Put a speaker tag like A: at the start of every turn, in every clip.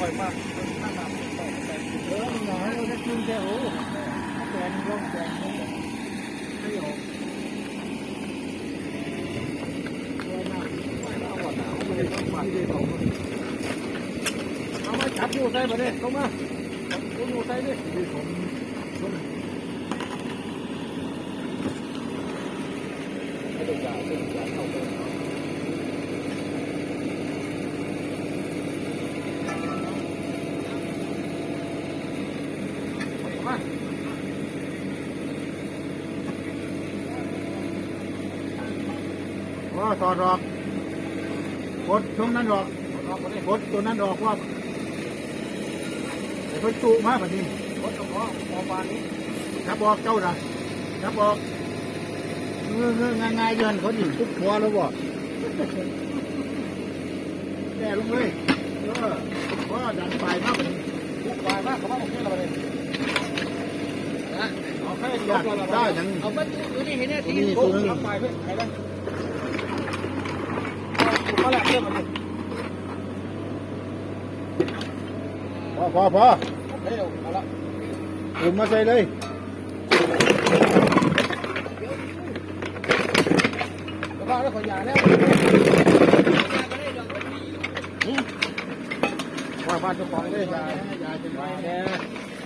A: ค่อยมากนั่งหลับเออหน่อยเราจะกินแค่โอ้แกงร่องแกงนี่ไม่ออกตัวหน้าหน้าหวานหนาวเลยต้องฟันเลยต้องเอามาจับอยู่ใส่มาเนี่ยเข้ามาจับอยู่ใส่ดิที่ผมผมไม่ต้องจ่ายไม่ต้องจ่ายเข้าไป
B: อ๋อถอดออกกดตรงนั้นออกกดตัวนั้นออกว่าไอ้คนจุมาแบบนี้
A: รถกระเพาะพอบานนี้
B: จับออกเจ้านะจับออกเงื้อเงื้อง่ายง่ายๆเยินเขาหยิบทุกหัวแล้วบ่แก่ลงเลยเออว่าดันไปมากแบบนี้
A: บุกบานมากเขาว่าโอเคแล้วมาเลย
B: เอาแค่อยาก ได้ยัง
A: เอาไปดูนี่เห็นเนี่ย
B: ตัวนี้ตัวนึง
A: ทำไปเพื่อใครนะเอาแหละเรื่องมันเลย
B: พอพอพอ
A: เฮ้ยเอาละ
B: อุ่มมาใส่เลย
A: แล้วก็แล้วขอยาแล้วว่าบ้านเจ้าของได้ยายาเป็นไว้แน่ลองจงลองลองลองกันลองกันมาเลย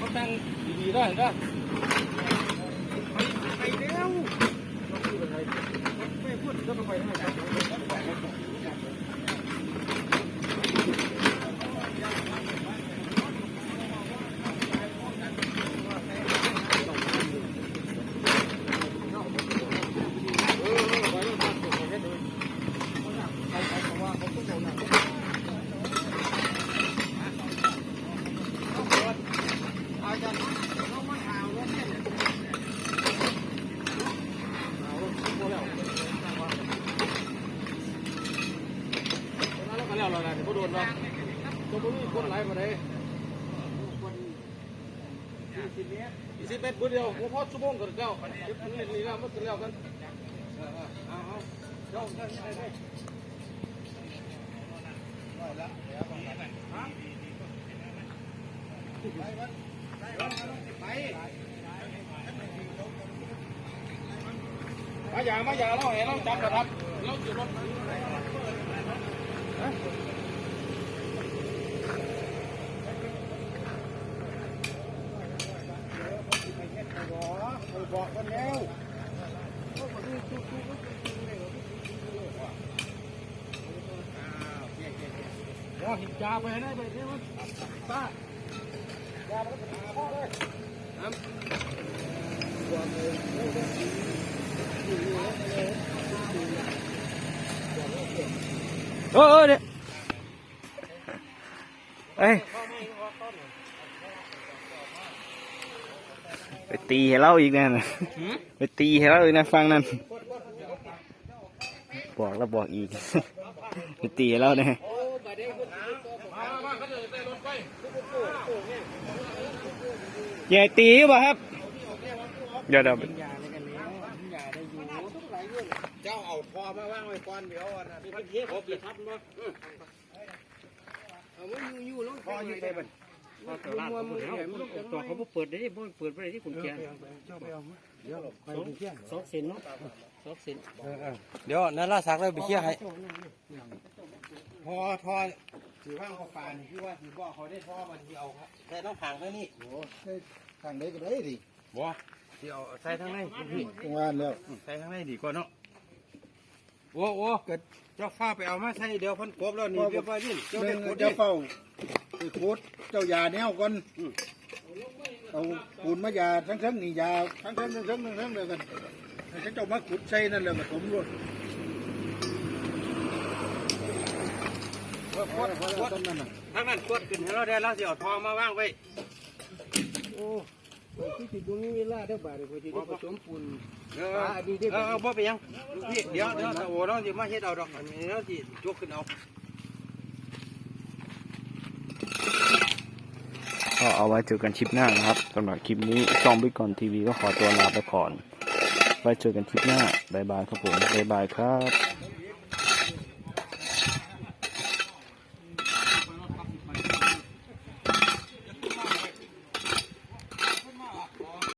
A: ต้องบอกเขาตั้งดีๆได้เห็นป่ะไปแล้วไม่พูดก็ไปไม่ได้ แล้วเราเนี่ยเขาโดนว่า ตัวมึงมีคนไหลมาได้ยี่สิบเมตรเดียวหัวพอชั่วโมงกันเก้าจุดนี้นี่แล้วมันกันแล้วกันเอาเอาเจ้าได้ได้ได้มาอย่ามาอย่าเราเห็นเราจับกระทับเราจุดรถ
B: บอกกันแล้ว
A: ว่าหินจาไปได้ไปได้มั้งป้า
C: เออเออเนี่ยเอ้ย ไปตีให้เราอีกนั่นน่ะไปตีให้เราอีกนะฟังนั่นบอกแล้วบอกอีกไปตีให้เราเนี่ย
A: มามาเขาจะได้รถไป
C: ใหญ่ตีป่ะครับเดี๋ยวเดี๋ยว
A: เจ้าเอาคอมาว่างไว้ก่อนเดี๋ยวอะนะมันเทียบครบเลยครับมั้งเอาไม่อยู่อยู่แล้วคออยู่ไหน บ้าง
D: ตัวเขาเปิดได้บ่เปิดบ่ได้ที่คุณแก
B: เดี๋ยวไปเที่ยง
D: สองเซนเนาะสองเซน
A: เดี๋ยวนั่นล่าสักเลยไปเคี่ยให้พอทอถือว่างเขาปานี่คือว่าถือว่าเขาได้ท่อมันที่เอาครับแต่ต้องห่างเท่นี้
B: โอ้ทางใดก็ได้ดิ
A: บ่ที่เอาใส่ทางในคุณพี่
B: ตรงนั้นแล้ว
A: ใส่ทางในดีกว่าเนาะโอ้โอ้เกิดเจ้าฟ้าไปเอามาใส่เดี๋ยวพันกบแล้วนี่เรียบร้อยนี่เจ้า
B: เจ้า
A: เด็กกดดิ
B: เจ้าเฝ้า ไปโคตรเจ้ายาแนวก่อนเอาปูนมายาทั้งทั้งๆนี่ยาทั้งทั้งทั้งทั้งทั้งทั้งเลยกันให้เจ้ามาขุดใส่นั่นเลยมาถมรวด
A: กดกดกด
B: ต้นนั่นน่ะ
A: ทางนั้นกดขึ้นให้เราได้แล้วสิเอาทองมาวางไว้
D: โอ้ที่ติดตรงนี้เวลาเด้อบาดเดี๋ยพอจะได้ผสมปูน
A: เออดีเออบ่เป็นหยังพี่เดี๋ยวเดี๋ยวโอ้เราสิมาเฮ็ดเอาดอกอันนี้เราสิยกขึ้นเอา
C: ก็เอาไว้เจอกันคลิปหน้านะครับสำหรับคลิปนี้ช่องบิ๊กกอนทีวีก็ขอตัวลาไปก่อนไว้เจอกันคลิปหน้าบ๊ายบายครับผมบ๊ายบายครับ